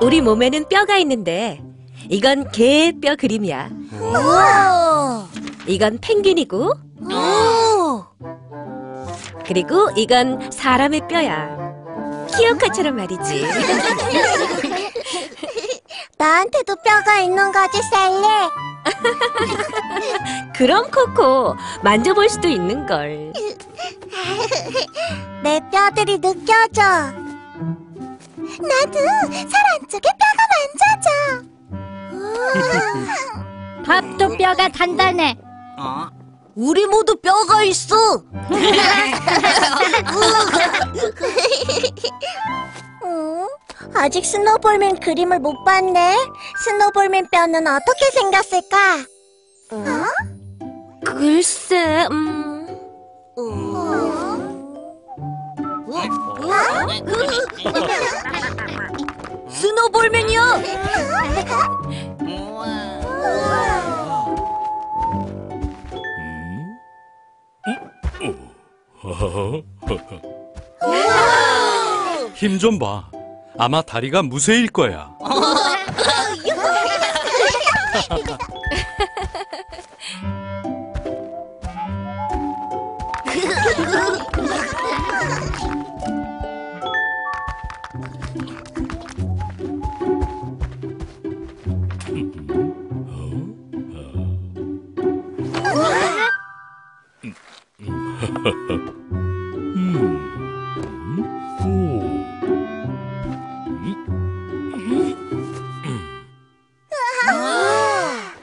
우리 몸에는 뼈가 있는데 이건 개의 뼈 그림이야. 우와. 이건 펭귄이고 오. 그리고 이건 사람의 뼈야. 키오카처럼 말이지. 나한테도 뼈가 있는 거지, 셀리? 그럼 코코 만져볼 수도 있는 걸. 내 뼈들이 느껴져. 나도 살 안쪽에 뼈가 만져져. 밥도 뼈가 단단해. 어? 우리 모두 뼈가 있어. 음, 아직 스노볼맨 그림을 못 봤네. 스노볼맨 뼈는 어떻게 생겼을까? 어? 글쎄, 음, 스노볼맨이야. 힘 좀 봐. 아마 다리가 무쇠일 거야.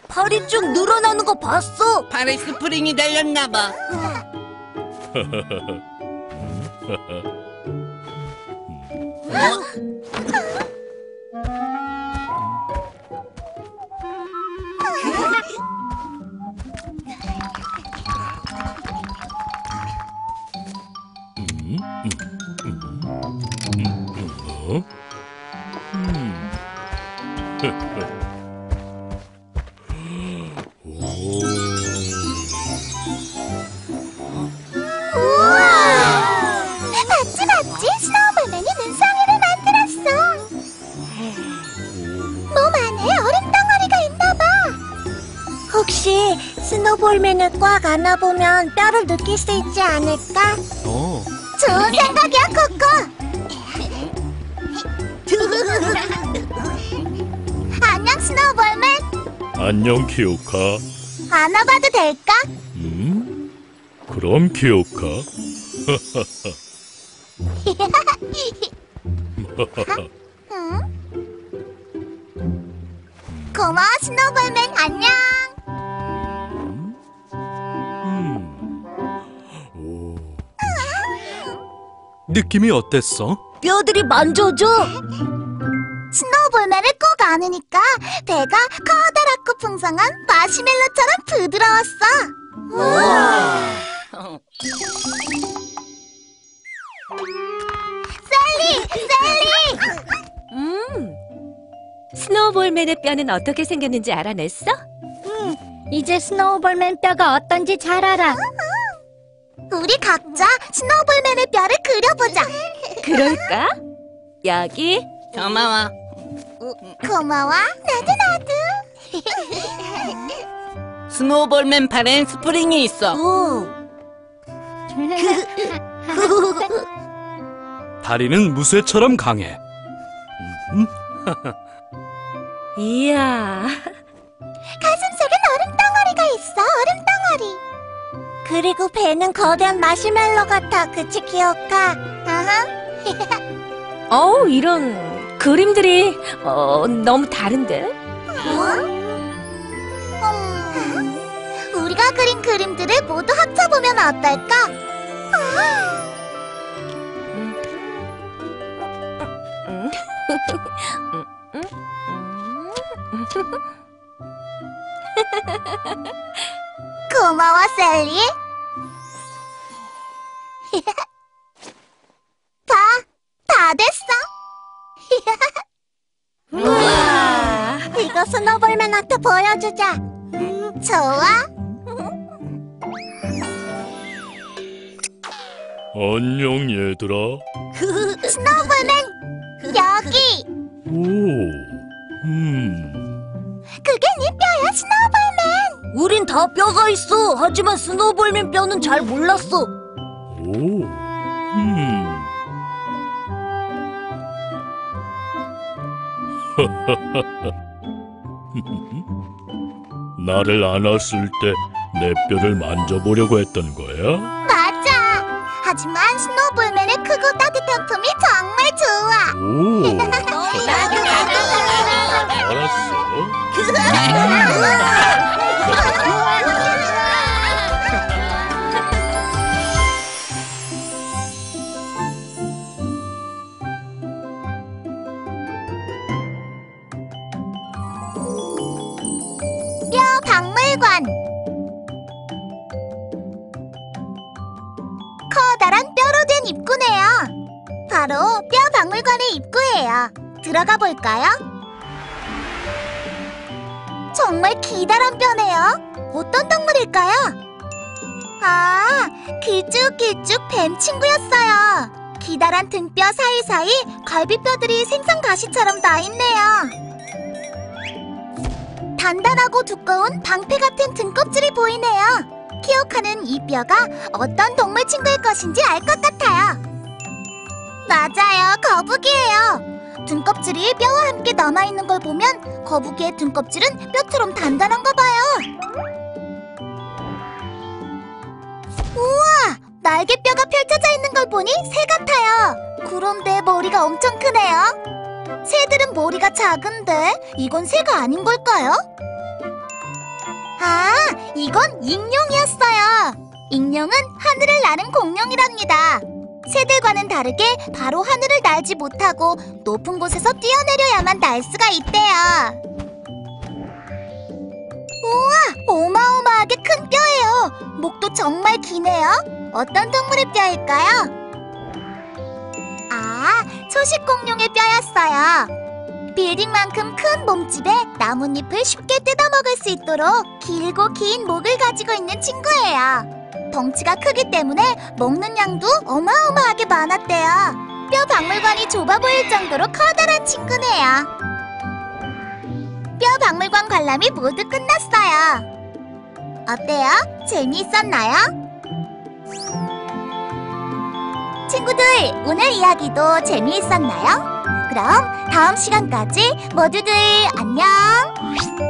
팔이 쭉 늘어나는 거 봤어. 팔에 스프링이 달렸나 봐. 맞지 맞지 스노우볼맨이 눈쌍이를 만들었어. 몸 안에 얼음 덩어리가 있나봐. 혹시 스노우볼맨을 꽉 안아보면 뼈를 느낄 수 있지 않을까? 어. 좋은 생각이야 코코. 안녕 스노우볼맨. 안녕, 키오카. 안아봐도 될까? 음? 그럼 키오카. 고마워 스노우볼맨 안녕. 느낌이 어땠어? 뼈들이 만져져. 스노우볼맨을 꼭 안으니까 배가 커다랗고 풍성한 마시멜로처럼 부드러웠어. 셀리, 셀리. 음. 스노우볼맨의 뼈는 어떻게 생겼는지 알아냈어? 이제 스노우볼맨 뼈가 어떤지 잘 알아. 우리 각자 스노우볼맨의 뼈를 그려보자. 그럴까? 여기 고마워. 고마워. 나도 나도. 스노우볼맨 팔엔 스프링이 있어. 오. 다리는 무쇠처럼 강해. 이야. 가슴 그리고 배는 거대한 마시멜로 같아. 그치 기억하? 아하. 어우, 이런 그림들이 어, 너무 다른데? 음, 우리가 그린 그림들을 모두 합쳐보면 어떨까? 음. 고마워, 셀리. 다, 다 됐어. 우와. 이거 스노볼맨한테 보여주자. 좋아. 안녕, 얘들아. 스노볼맨, 여기. 오, 음, 그게 네 뼈야, 스노우볼맨. 우린 다 뼈가 있어. 하지만 스노우볼맨 뼈는 잘 몰랐어. 오, 음. 나를 안았을 때 내 뼈를 만져보려고 했던 거야? 맞아. 하지만 스노우볼맨의 크고 따뜻한 품이 정말 좋아. 오. 알았어. 박물관. 커다란 뼈로 된 입구네요. 바로 뼈 박물관의 입구예요. 들어가 볼까요? 정말 기다란 뼈네요. 어떤 동물일까요? 아, 길쭉길쭉 뱀 친구였어요. 기다란 등뼈 사이사이 갈비뼈들이 생선 가시처럼 나 있네요. 단단하고 두꺼운 방패 같은 등껍질이 보이네요. 키오카는 이 뼈가 어떤 동물 친구일 것인지 알 것 같아요. 맞아요, 거북이에요. 등껍질이 뼈와 함께 남아있는 걸 보면 거북이의 등껍질은 뼈처럼 단단한가 봐요. 우와! 날개뼈가 펼쳐져 있는 걸 보니 새 같아요. 그런데 머리가 엄청 크네요. 새들은 머리가 작은데 이건 새가 아닌 걸까요? 아, 이건 익룡이었어요. 익룡은 하늘을 나는 공룡이랍니다. 새들과는 다르게 바로 하늘을 날지 못하고 높은 곳에서 뛰어내려야만 날 수가 있대요. 우와, 어마어마하게 큰 뼈예요. 목도 정말 기네요. 어떤 동물의 뼈일까요? 아, 초식 공룡의 뼈였어요. 빌딩만큼 큰 몸집에 나뭇잎을 쉽게 뜯어먹을 수 있도록 길고 긴 목을 가지고 있는 친구예요. 덩치가 크기 때문에 먹는 양도 어마어마하게 많았대요. 뼈 박물관이 좁아 보일 정도로 커다란 친구네요. 뼈 박물관 관람이 모두 끝났어요. 어때요? 재미있었나요? 친구들, 오늘 이야기도 재미있었나요? 그럼 다음 시간까지 모두들 안녕!